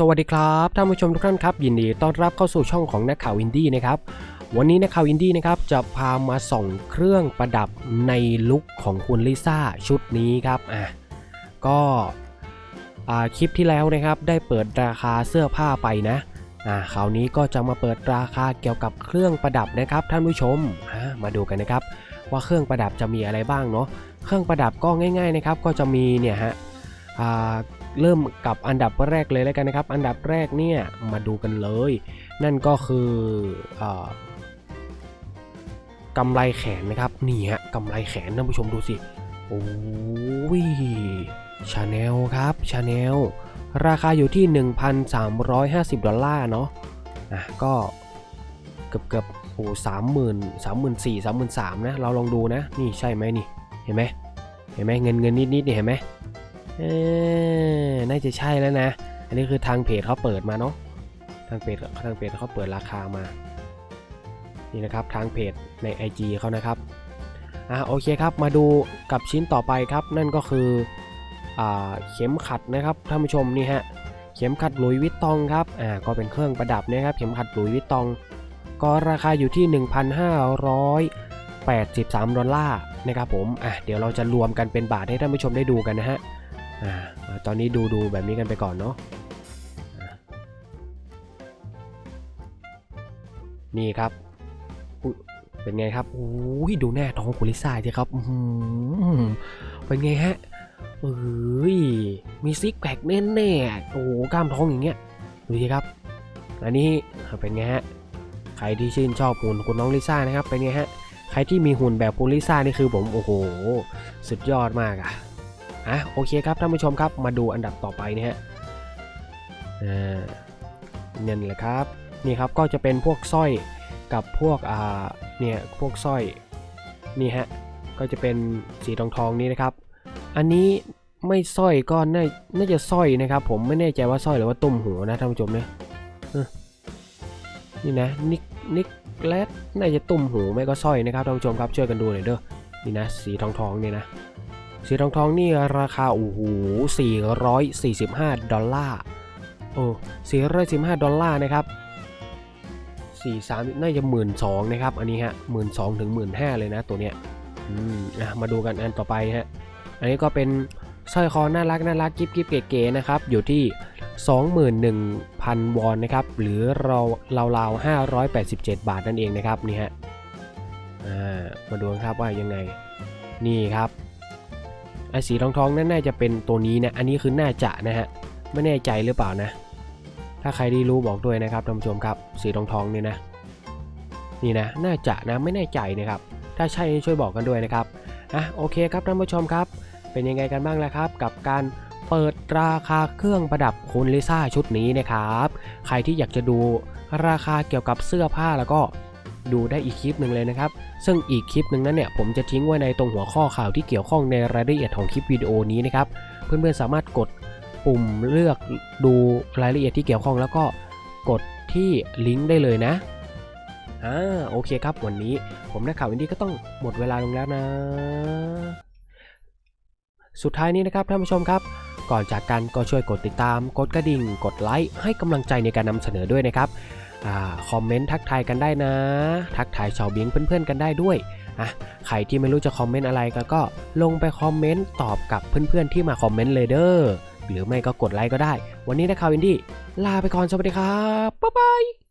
สวัสดีครับท่านผู้ชมทุกท่านครับ ยินดีต้อนรับเข้าสู่ช่องของนักข่าวอินดี้นะครับวันนี้นักข่าวอินดี้นะครับจะพามาส่องเครื่องประดับในลุคของคุณลิซ่าชุดนี้ครับอะก็อ่าคลิปที่แล้วนะครับได้เปิดราคาเสื้อผ้าไปนะอ่าคราวนี้ก็จะมาเปิดราคาเกี่ยวกับเครื่องประดับนะครับ ท่านผู้ชมมาดูกันนะครับ ว่าเครื่องประดับจะมีอะไรบ้างเนาะเครื่องประดับก็ง่าย ๆนะครับ ก็จะมีเนี่ยฮะอ่า เริ่มกับอันดับแรกเลยแล้วกันนะครับ อันดับแรกเนี่ยมาดูกันเลย นั่นก็คืออกำไรแขนนะครับนี่ฮะกำไรแขนท่านผู้ชมดูสิโอ้ยชาแนลครับชาแนลราคาอยู่ที่ 1,350 ดอลลาร์เนาะอะก็เกือบเกือบโอ้สามหมื่นสามหมื่นสี่สามหมื่นสามนะ เราลองดูนะ นี่ใช่ไหมนี่ เห็นไหมเห็นไหมเงินเงินนิดนิดนี่เห็นไหม เออน่าจะใช่แล้วนะ อันนี้คือทางเพจเขาเปิดมาเนาะ ทางเพจทางเพจเขาเปิดราคามา นี่นะครับทางเพจใน IG เขานะครับอะโอเคครับ มาดูกับชิ้นต่อไปครับ นั่นก็คืออ่าเข็มขัดนะครับท่านผู้ชมนี่ฮะ เข็มขัดหลุยวิตตองครับอ่าก็เป็นเครื่องประดับนะครับ เข็มขัดหลุยวิตตอง ก็ราคาอยู่ที่ 1,583 ดอลลาร์นะครับผม อะ เดี๋ยวเราจะรวมกันเป็นบาทให้ท่านผู้ชมได้ดูกันนะฮะ อ่าตอนนี้ดูดูแบบนี้กันไปก่อนเนาะนี่ครับเป็นไงครับโอ้ยดูหน้าท้องคุณลิซ่าสิครับอื้อหือเป็นไงฮะเอ้ยมีซิกแพคแน่ๆโอ้โหกล้ามท้องอย่างเงี้ยดูสิครับ อันนี้เป็นไงฮะใครที่ชื่นชอบหุ่นคุณน้องลิซ่านะครับเป็นไงฮะใครที่มีหุ่นแบบคุณลิซ่านี่คือผมโอ้โห สุดยอดมากอะ อะโอเคครับท่านผู้ชมครับมาดูอันดับต่อไปนะฮะอ่าเนี่ยแหละครับนี่ครับก็จะเป็นพวกสร้อยกับพวกอ่าเนี่ยพวกสร้อยนี่ฮะก็จะเป็นสีทองทองนี้นะครับ อันนี้ไม่สร้อยก็น่าน่าจะสร้อยนะครับ ผมไม่แน่ใจว่าสร้อยหรือว่าตุ้มหัวนะท่านผู้ชมเนี่ยนี่นะนิกนิกแลดน่าจะตุ้มหูไม่ก็สร้อยนะครับท่านผู้ชมครับช่วยกันดูหน่อยเด้อนี่นะสีทองทองๆนี่นะ สีทองทองนี่ราคาโอ้โห445 ดอลลาร์โอ้445 ดอลลาร์นะครับ43น่าจะหมื่นสองนะครับ อันนี้ฮะหมื่นสองถึงหมื่นห้าเลยนะตัวเนี้ยอืมอะมาดูกันอันต่อไปฮะอันนี้ก็เป็นสร้อยคอน่ารักน่ารักกิ๊บกิ๊บเก๋ๆนะครับ อยู่ที่ 21,000 วอนนะครับ หรือเราราวๆ587 บาทนั่นเองนะครับนี่ฮะอ่ามาดูครับว่ายังไง นี่ครับ อสีทองทองๆนั่นน่าจะเป็นตัวนี้นะ อันนี้คือน่าจะนะฮะ ไม่แน่ใจหรือเปล่านะ ถ้าใครที่รู้บอกด้วยนะครับท่านผู้ชมครับ สีทองทองๆเนี่ยนะ นี่นะ น่าจะนะไม่แน่ใจนะครับ ถ้าใช่ช่วยบอกกันด้วยนะครับ อะโอเคครับท่านผู้ชมครับ เป็นยังไงกันบ้างแล้วครับ กับการเปิดราคาเครื่องประดับคุณลิซ่าชุดนี้นะครับ ใครที่อยากจะดูราคาเกี่ยวกับเสื้อผ้าแล้วก็ ดูได้อีกคลิปหนึ่งเลยนะครับ ซึ่งอีกคลิปหนึ่งนั้นเนี่ยผมจะทิ้งไว้ในตรงหัวข้อข่าวที่เกี่ยวข้องในรายละเอียดของคลิปวิดีโอนี้นะครับ เพื่อนๆสามารถกดปุ่มเลือกดูรายละเอียดที่เกี่ยวข้อง แล้วก็กดที่ลิงก์ได้เลยนะอ่าโอเคครับวันนี้ผมนักข่าวอินดี้ก็ต้องหมดเวลาลงแล้วนะ สุดท้ายนี้นะครับท่านผู้ชมครับ ก่อนจากกันก็ช่วยกดติดตาม กดกระดิ่ง กดไลค์ให้กำลังใจในการนำเสนอด้วยนะครับ คอมเมนต์ทักทายกันได้นะ ทักทายชาวเบิงเพื่อนๆกันได้ด้วยอะใครที่ไม่รู้จะคอมเมนต์อะไรก็ก็ลงไปคอมเมนต์ตอบกับเพื่อนๆที่มาคอมเมนต์เลยเด้อหรือไม่ก็กดไลค์ก็ได้ วันนี้นะครับวินดี้ลาไปก่อนสวัสดีครับบ๊ายบาย